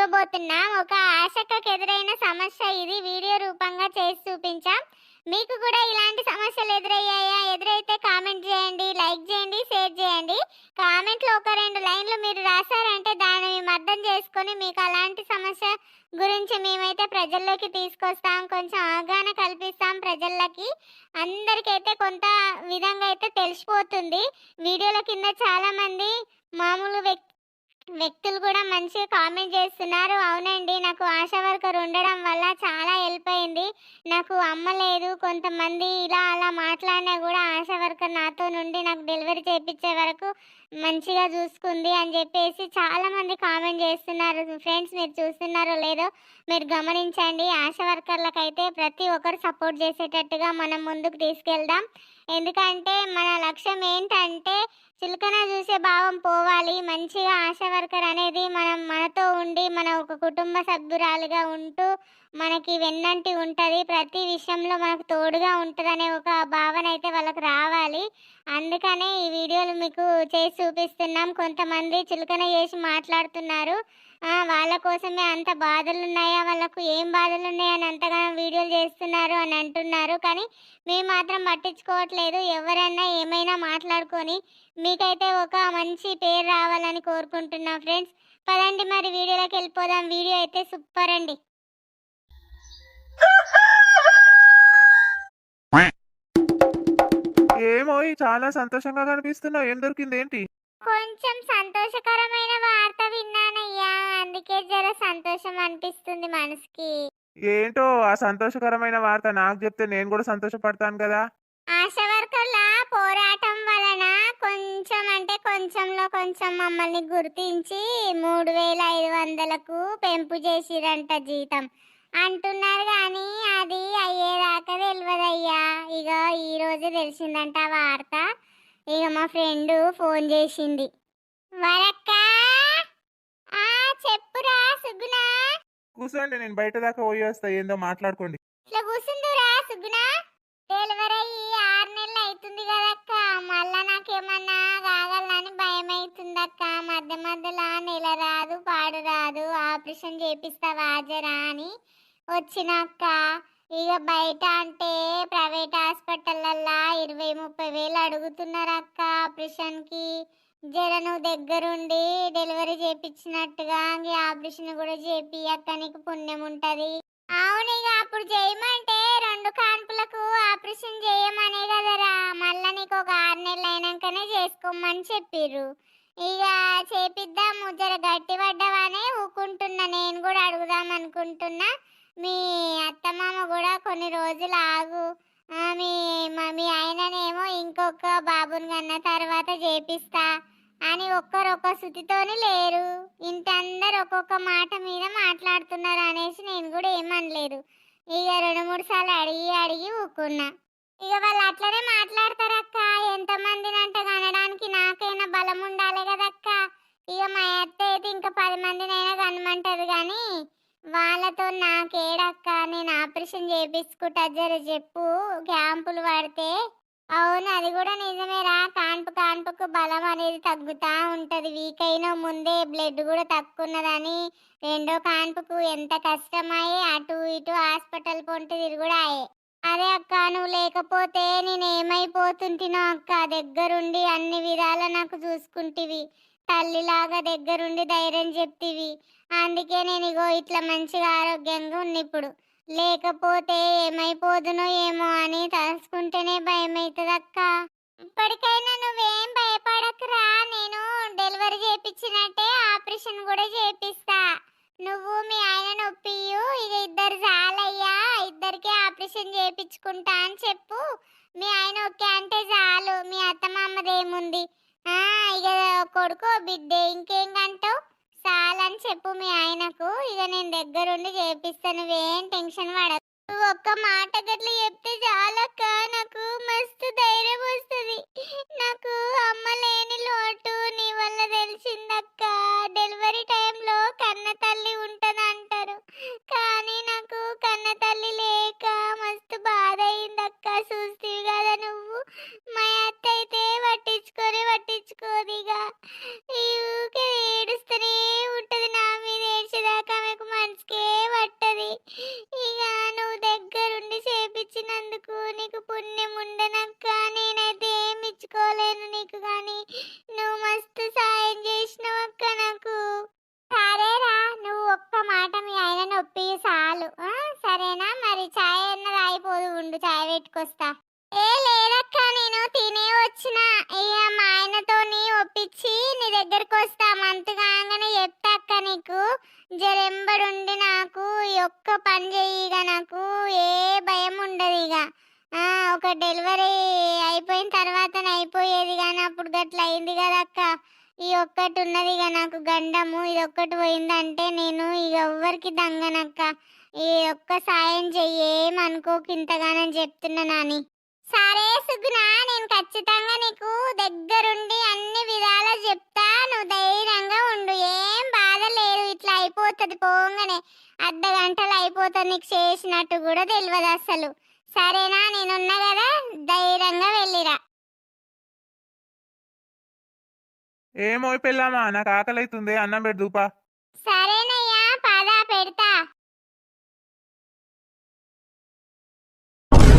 ఇవ్వబోతున్నాం. ఒక ఆశకకు ఎదురైన సమస్య ఇది. వీడియో రూపంగా చేసి చూపించాం. మీకు కూడా ఇలాంటి సమస్యలు ఎదురయ్యాయా? ఎదురైతే కామెంట్ చేయండి లైక్ చేయండి షేర్ చేయండి. కామెంట్లో ఒక రెండు లైన్లు మీరు రాశారంటే దాన్ని మేము అర్థం చేసుకొని మీకు అలాంటి సమస్య గురించి మేమైతే ప్రజల్లోకి తీసుకొస్తాం. కొంచెం అవగాహన కల్పిస్తాం ప్రజలకి అందరికైతే కొంత విధంగా అయితే తెలిసిపోతుంది. వీడియోల కింద చాలామంది మామూలు వ్యక్తి వ్యక్తులు కూడా మంచిగా కామెంట్ చేస్తున్నారు. అవునండి నాకు ఆశా వర్కర్ ఉండడం వల్ల చాలా హెల్ప్ అయింది. నాకు అమ్మ లేదు కొంతమంది ఇలా అలా మాట్లాడినా కూడా ఆశా వర్కర్ నాతో నుండి నాకు డెలివరీ చేయించే వరకు మంచిగా చూసుకుంది అని చెప్పేసి చాలామంది కామెంట్ చేస్తున్నారు. ఫ్రెండ్స్ మీరు చూస్తున్నారో లేదో మీరు గమనించండి. ఆశా వర్కర్లకైతే ప్రతి ఒక్కరు సపోర్ట్ చేసేటట్టుగా మనం ముందుకు తీసుకెళ్దాం. ఎందుకంటే మన లక్ష్యం ఏంటంటే చులకన చూసే భావం పోవాలి. మంచిగా ఆశా వర్కర్ అనేది మనం మనతో ఉండి మన ఒక కుటుంబ సభ్యురాలుగా ఉంటూ మనకి వెన్నంటి ఉంటుంది. ప్రతి విషయంలో మనకు తోడుగా ఉంటుందనే ఒక భావన అయితే వాళ్ళకి రావాలి. అందుకనే ఈ వీడియోలు మీకు చేసి చూపిస్తున్నాం. కొంతమంది చులకన చేసి మాట్లాడుతున్నారు. వాళ్ళ కోసమే అంత బాధలు ఉన్నాయా వాళ్ళకు ఏం బాధలు ఉన్నాయని అంతగానో వీడియోలు చేస్తున్నారు అని అంటున్నారు. కానీ మేము మాత్రం పట్టించుకోవట్లేదు. ఎవరైనా ఏమైనా మాట్లాడుకొని మీకైతే ఒక మంచి పేరు రావాలని కోరుకుంటున్నా ఫ్రెండ్స్. పదండి మరి వీడియోలోకి వెళ్ళిపోదాం. వీడియో అయితే సూపర్ అండి. ఏమో చాలా సంతోషంగా కనిపిస్తున్నావు. ఏం దొరికింది ఏంటి? కొంచెం సంతోషకరమైన వార్త అందుకే జర సంతోషం అనిపిస్తుంది మనసుకి. ఏంటో ఆ సంతోషకరమైన వార్త? నాకు చెప్తే నేను కూడా సంతోషపడతాను కదా? ఆశా వర్కర్ల పోరాటం వలన కొంచెం అంటే కొంచెంలో కొంచెం మమ్మల్ని గుర్తించి మూడు వేల ఐదు వందలకు పెంపు చేసిరంట జీతం. అంటున్నారు కానీ అది అయ్యేదాకా తెలియదయ్యా ఇక ఈ రోజు తెలిసిందంట ఆ వార్త. ఇక మా ఫ్రెండ్ ఫోన్ చేసింది. వరక్క? ఆ చెప్పురా. సుగునా కూర్చోండి నేను బయట దాకా పోయి వస్తా ఏందో మాట్లాడుకోండి. ఇట్లా కూర్చుందిరా సుగునా డెలివరీ అయ్యి ఆరు నెలలు అవుతుంది కదక్క మళ్ళా నాకేమన్నా కాగలని భయం అవుతుందక్క మధ్య మధ్యలో నెల రాదు పాడు రాదు ఆపరేషన్ చేపిస్తావా జరా అని వచ్చినాక ఇక బయట అంటే ప్రైవేట్ హాస్పిటల్లల్లా ఇరవై ముప్పై వేలు అడుగుతున్నారు అక్క ఆపరేషన్కి. జర నువ్వు దగ్గరుండి డెలివరీ చేపించినట్టుగా ఆపరేషన్ కూడా చేపి అక్కనికి పుణ్యం ఉంటుంది. అవును ఇక అప్పుడు చేయమంటే రెండు కాన్పులకు ఆపరేషన్ చేయమనే కదరా మళ్ళా నీకు ఒక ఆరు నెలలు అయినాకనే చేసుకోమని చెప్పిర్రు. ఇక చేపిద్దాము జర గట్టి పడ్డవానే ఊకుంటున్నా. నేను కూడా అడుగుదాం అనుకుంటున్నా. మీ అత్తమామ కూడా కొన్ని రోజులు ఆగు. మీ మీ ఆయననేమో ఇంకొక బాబుని కన్న తర్వాత చేపిస్తా. అని ఒక్కరొక్క శృతితోని లేరు. ఇంటందరు ఒక్కొక్క మాట మీద మాట్లాడుతున్నారు అనేసి నేను కూడా ఏమనలేదు. ఇక రెండు మూడు సార్లు అడిగి అడిగి ఊకున్నా. ఇక వాళ్ళు అట్లనే మాట్లాడతారక్క. ఎంతమందిని కనడానికి నాకైనా బలం ఉండాలి కదక్క. ఇక మా అత్త అయితే ఇంకా పది మందినైనా కనమంటది కానీ వాళ్ళతో నాకేడక్క? నేను ఆపరేషన్ చేపించుకుంటా జర చెప్పు. క్యాంపులు పడితే అవును అది కూడా నిజమేరా. కాన్పు కాన్పుకు బలం అనేది తగ్గుతా ఉంటది. వీక్ అయినా ముందే బ్లడ్ కూడా తక్కువ ఉన్నదని రెండో కాన్పుకు ఎంత కష్టమయ్యే అటు ఇటు హాస్పిటల్ పొంటి తిరుగుడాయే. అదే అక్క నువ్వు లేకపోతే నేను ఏమైపోతుంటినో అక్క? దగ్గరుండి అన్ని విధాలా నాకు చూసుకుంటివి. తల్లిలాగా దగ్గరుండి ధైర్యం చెప్తివి. అందుకే నేను ఇగో ఇట్లా మంచిగా ఆరోగ్యంగా ఉన్న ఇప్పుడు లేకపోతే ఏమైపోదునో తలుసుకుంటేనే భయం అవుతుంది అక్క ఇప్పటికైనా నువ్వేం భయపడకురా. నేను డెలివరీ చేపించినట్టే ఆపరేషన్ కూడా చేపిస్తా. నువ్వు మీ ఆయన నొప్పియు. ఇక ఇద్దరు చాలయ్యా ఇద్దరికే ఆపరేషన్ చేపించుకుంటా అని చెప్పు. మీ ఆయన ఓకే అంటే చాలు. మీ అత్తమామదేముంది? ఇక కొడుకు బిడ్డే ఇంకేం కంటావు చాలని చెప్పు మీ ఆయనకు. ఇక నేను దగ్గరుండి చేపిస్తాను నువ్వేం టెన్షన్ పడ ఒక్క మాట గట్ల చెప్తే చాలక్క. నాకు మస్తు ధైర్యం వస్తుంది. నాకు అమ్మ లేని లోటు నీ వల్ల తెలిసిందక్క. డెలివరీ టైంలో కన్న తల్లి ఉంటదంటారు. కానీ నాకు కన్న తల్లి లేక మస్తు బాధ అయిందక్క. చూస్తే ఉండు పెట్టుకొస్తా. ఏ లేదక్క నేను తినే వచ్చిన. ఇక మా ఆయనతోని ఒప్పించి నీ దగ్గరకు వస్తా. మంత్ కాగానే చెప్తా అక్క నీకు. జరెంబడుండి నాకు. ఈ ఒక్క పని చెయ్యిగా నాకు. ఏ భయం ఉండదు ఇక. ఒక డెలివరీ అయిపోయిన తర్వాత అయిపోయేది కానీ అప్పుడు గట్ల అయింది కదా అక్క ఈ ఒక్కటి ఉన్నది ఇక నాకు గండము. ఇది ఒక్కటి పోయిందంటే నేను ఇక ఎవ్వరికి దంగనక్క. ఈ ఒక్క సాయం చెయ్యేమనుకోకు ఇంతగానని చెప్తున్నా నాని. సరే సుగుణ నేను ఖచ్చితంగా నీకు దగ్గరుండి అన్ని విధాలా చెప్తా. నువ్వు ధైర్యంగా ఉండు. ఏం బాధ లేదు. ఇట్లా అయిపోతుంది పోగానే. అర్ధ గంటలు అయిపోతుంది నీకు చేసినట్టు కూడా తెలియదు అసలు సరేనా నేనున్నా కదా. ధైర్యంగా వెళ్ళిరా. ఏమో పెళ్ళామా నాకు ఆకలి అవుతుంది అన్నం పెడదుపా సరేనయ్యా పదా పెడతా.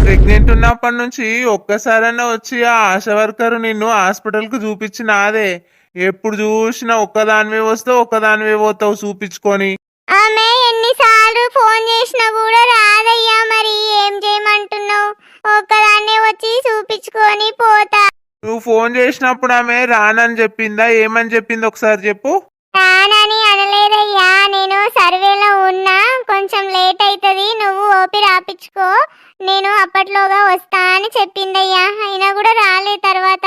ప్రెగ్నెంట్ ఉన్నప్పటి నుంచి ఒక్కసారన్నా వచ్చి ఆ ఆశా వర్కర్ నిన్ను హాస్పిటల్కి చూపించినాదే. ఎప్పుడు చూసినా ఒక్కదానివే వస్తావు ఒక్కదానివే పోతావు చూపించుకొని. ఆమె ఎన్నిసార్లు ఫోన్ చేసినా కూడా రాదయ్యా మరి ఏం చేయమంటున్నావు? ఒక్కదాన్నే వచ్చి చూపించుకొని పోతా. నువ్వు ఫోన్ చేసినప్పుడు ఆమె రానని చెప్పిందా? ఏమని చెప్పింది ఒకసారి చెప్పు. రానని అనలేదయ్యా. నేను సర్వేలో ఉన్నా. కొంచెం లేట్ అవుతుంది నువ్వు ఓపి రాపించుకో నేను అప్పట్లోగా వస్తా అని చెప్పిందయ్యా. అయినా కూడా రాలే తర్వాత.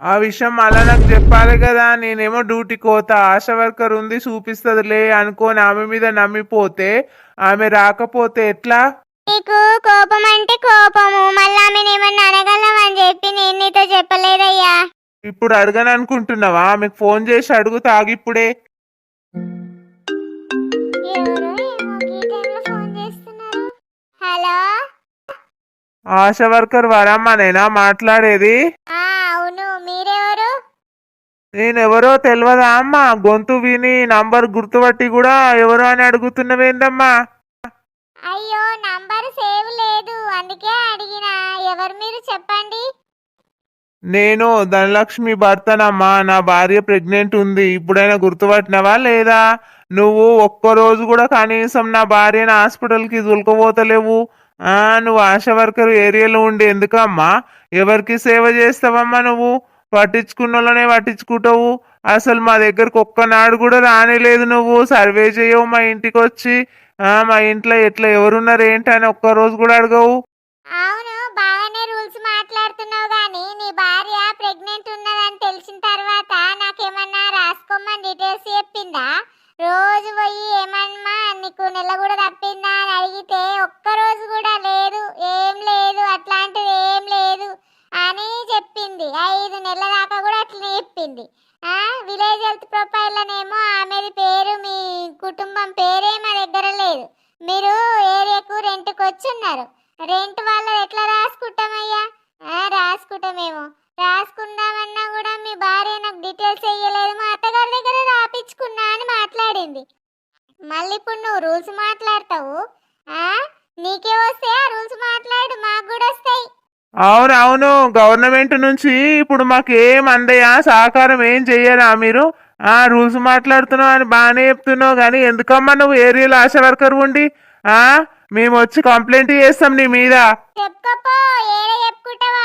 ఆ విషయం అలా నాకు చెప్పాలి కదా. నేనేమో డ్యూటీకి పోతా. ఆశా వర్కర్ ఉంది చూపిస్తుందిలే అనుకొని ఆమె మీద నమ్మిపోతే ఆమె రాకపోతే ఎట్లా? నీకు కోపం అంటే కోపము. మళ్ళా ఆమెను ఏమన్నా అని చెప్పి నేను నీతో చెప్పలేదయ్యా. ఇప్పుడు అడగను అనుకుంటున్నావా? ఆమెకు ఫోన్ చేసి అడుగు తాగిప్పుడే హలో? ఆశా వర్కర్ వరమ్మనేనా మాట్లాడేది? ఆ అవును. మీరెవరు? నేనెవరో తెలియదా అమ్మా? గొంతు విని నంబర్ గుర్తుపట్టి కూడా ఎవరు అని అడుగుతున్నవేందమ్మా? అయ్యో నంబర్ సేవ్ లేదు. అందుకే అడిగిన. ఎవరు మీరు చెప్పండి? నేను ధనలక్ష్మి భర్తనమ్మా. నా భార్య ప్రెగ్నెంట్ ఉంది. ఇప్పుడైనా గుర్తుపట్టినవా లేదా? నువ్వు ఒక్క రోజు కూడా కనీసం నా భార్యను హాస్పిటల్కి దొలకపోతలేవు. ఆ నువ్వు ఆశా వర్కర్ ఏరియాలో ఉండి ఎందుకమ్మా? ఎవరికి సేవ చేస్తావమ్మా నువ్వు? పట్టించుకున్న వాళ్ళనే పట్టించుకుంటావు. అసలు మా దగ్గరకు ఒక్కనాడు కూడా రానేలేదు నువ్వు. సర్వే చేయవు మా ఇంటికి వచ్చి ఆ మా ఇంట్లో ఎట్లా ఎవరున్నారు ఏంటి అని ఒక్క రోజు కూడా అడగవు. అవును బాగానే రూల్స్ మాట్లాడుతున్నావు కానీ నీ భార్య ప్రెగ్నెంట్ ఉన్నదని తెలిసిన తర్వాత నాకేమన్నా రాసుకోమని డీటెయిల్స్ చెప్పిందా? రోజు పోయి ఏమన్నా నీకు నెల కూడా తప్పిందా అని అడిగితే ఒక్క రోజు కూడా లేదు ఏం లేదు. మాట్లాడింది మళ్ళీ ఇప్పుడు నువ్వు రూల్స్ మాట్లాడతావు ఆ? నీకే వస్తే ఆ రూల్స్ మాట్లాడు మాకు కూడా వస్తాయి. అవును అవును. గవర్నమెంట్ నుంచి ఇప్పుడు మాకు ఏం అందయా సహకారం ఏం చెయ్యరా మీరు? ఆ రూల్స్ మాట్లాడుతున్నావు అని బాగానే చెప్తున్నావు కానీ ఎందుకమ్మా నువ్వు ఏరియాలో ఆశా వర్కర్ ఉండి ఆ? మేము వచ్చి కంప్లైంట్ చేస్తాం నీ మీద. చెప్పుకోపో ఏడ చెప్పుకుంటావో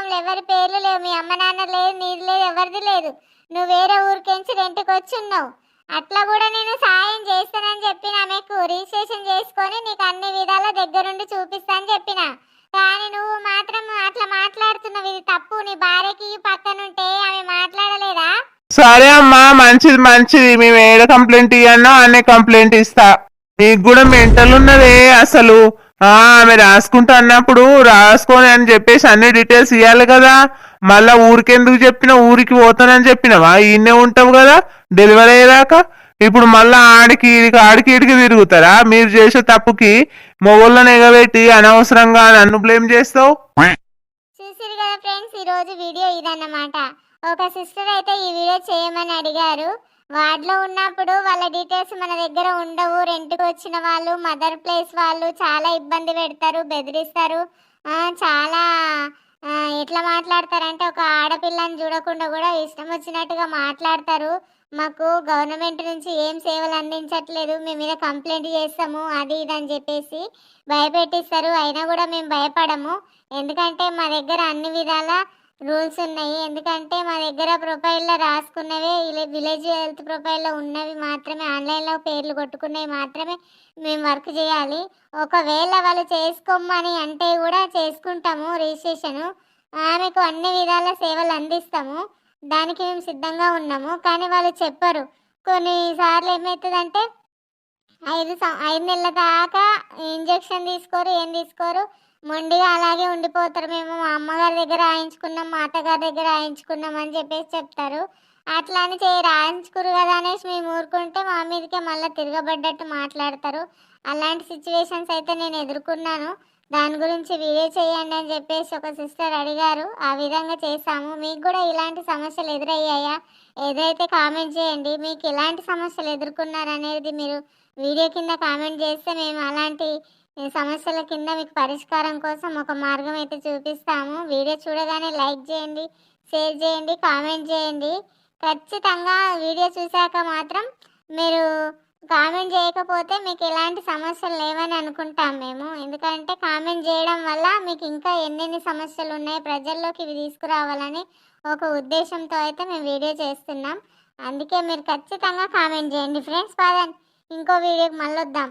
కుటుంబంలో ఎవరి పేర్లు లేవు. మీ అమ్మ నాన్న లేదు నీది లేదు ఎవరిది లేదు. నువ్వు వేరే ఊరికెంచి రెంట్కి వచ్చున్నావు. అట్లా కూడా నేను సాయం చేస్తానని చెప్పిన ఆమెకు రిజిస్ట్రేషన్ చేసుకొని నీకు అన్ని విధాల దగ్గరుండి చూపిస్తానని చెప్పిన. కానీ నువ్వు మాత్రం అట్లా మాట్లాడుతున్నావు. ఇది తప్పు. నీ భార్యకి పక్కనుంటే ఆమె మాట్లాడలేదా? సరే అమ్మా మంచిది మంచిది. మేము ఏడ కంప్లైంట్ ఇవ్వనో అనే కంప్లైంట్ ఇస్తా. నీకు కూడా మెంటల్ ఉన్నదే అసలు. ఆమె రాసుకుంటా అన్నప్పుడు రాసుకోని అని చెప్పేసి అన్ని డీటెయిల్స్ ఇవ్వాలి కదా. మళ్ళా ఊరికెందుకు చెప్పిన ఊరికి పోతానని చెప్పినావా? ఈయనే ఉంటావు కదా డెలివరీ అయ్యేదాకా. ఇప్పుడు మళ్ళా ఆడికి ఆడికి ఇడికి తిరుగుతారా? మీరు చేసే తప్పుకి మొగోళ్ళని ఎగబెట్టి అనవసరంగా నన్ను బ్లేమ్ చేస్తావు? చూసారు కదా ఫ్రెండ్స్ ఈ రోజు వీడియో ఇదన్నమాట. ఒక సిస్టర్ అయితే ఈ వీడియో చేయమని అడిగారు. వార్డులో ఉన్నప్పుడు వాళ్ళ డీటెయిల్స్ మన దగ్గర ఉండవు. రెంట్కి వచ్చిన వాళ్ళు మదర్ ప్లేస్ వాళ్ళు చాలా ఇబ్బంది పెడతారు బెదిరిస్తారు. చాలా ఎట్లా మాట్లాడతారంటే ఒక ఆడపిల్లని చూడకుండా కూడా ఇష్టం వచ్చినట్టుగా మాట్లాడతారు. మాకు గవర్నమెంట్ నుంచి ఏం సేవలు అందించట్లేదు. మీ మీద కంప్లైంట్ చేస్తాము అది ఇది అని చెప్పేసి భయపెట్టిస్తారు. అయినా కూడా మేము భయపడము. ఎందుకంటే మా దగ్గర అన్ని విధాల రూల్స్ ఉన్నాయి. ఎందుకంటే మా దగ్గర ప్రొఫైల్లో రాసుకున్నవే ఇలా విలేజ్ హెల్త్ ప్రొఫైల్లో ఉన్నవి మాత్రమే ఆన్లైన్లో పేర్లు కొట్టుకున్నవి మాత్రమే మేము వర్క్ చేయాలి. ఒకవేళ వాళ్ళు చేసుకోమని అంటే కూడా చేసుకుంటాము రిజిస్ట్రేషను. ఆమెకు అన్ని విధాల సేవలు అందిస్తాము. దానికి మేము సిద్ధంగా ఉన్నాము. కానీ వాళ్ళు చెప్పరు. కొన్నిసార్లు ఏమవుతుందంటే ఐదు ఐదు నెలల దాకా ఇంజెక్షన్ తీసుకోరు ఏం తీసుకోరు. మొండిగా అలాగే ఉండిపోతారు. మేము మా అమ్మగారి దగ్గర రాయించుకున్నాం మా అత్తగారి దగ్గర రాయించుకున్నాం అని చెప్పేసి చెప్తారు. అట్లా అని చే రాయించుకురు కదా అనేసి మేము ఊరుకుంటే మా మీదకే మళ్ళీ తిరగబడ్డట్టు మాట్లాడతారు. అలాంటి సిచ్యువేషన్స్ అయితే నేను ఎదుర్కొన్నాను. దాని గురించి వీడియో చేయండి అని చెప్పేసి ఒక సిస్టర్ అడిగారు. ఆ విధంగా చేశాము. మీకు కూడా ఇలాంటి సమస్యలు ఎదురయ్యాయా? ఏదైతే కామెంట్ చేయండి. మీకు ఎలాంటి సమస్యలు ఎదుర్కొన్నారు అనేది మీరు వీడియో కింద కామెంట్ చేస్తే మేము అలాంటి ఈ సమస్యల కింద మీకు పరిష్కారం కోసం ఒక మార్గం అయితే చూపిస్తాము. వీడియో చూడగానే లైక్ చేయండి షేర్ చేయండి కామెంట్ చేయండి. ఖచ్చితంగా వీడియో చూశాక మాత్రం మీరు కామెంట్ చేయకపోతే మీకు ఎలాంటి సమస్యలు లేవని అనుకుంటాం మేము. ఎందుకంటే కామెంట్ చేయడం వల్ల మీకు ఇంకా ఎన్నెన్ని సమస్యలు ఉన్నాయి ప్రజల్లోకి ఇవి తీసుకురావాలని ఒక ఉద్దేశంతో అయితే మేము వీడియో చేస్తున్నాం. అందుకే మీరు ఖచ్చితంగా కామెంట్ చేయండి. ఫ్రెండ్స్ పదండి. ఇంకో వీడియోకి మళ్ళీ వద్దాం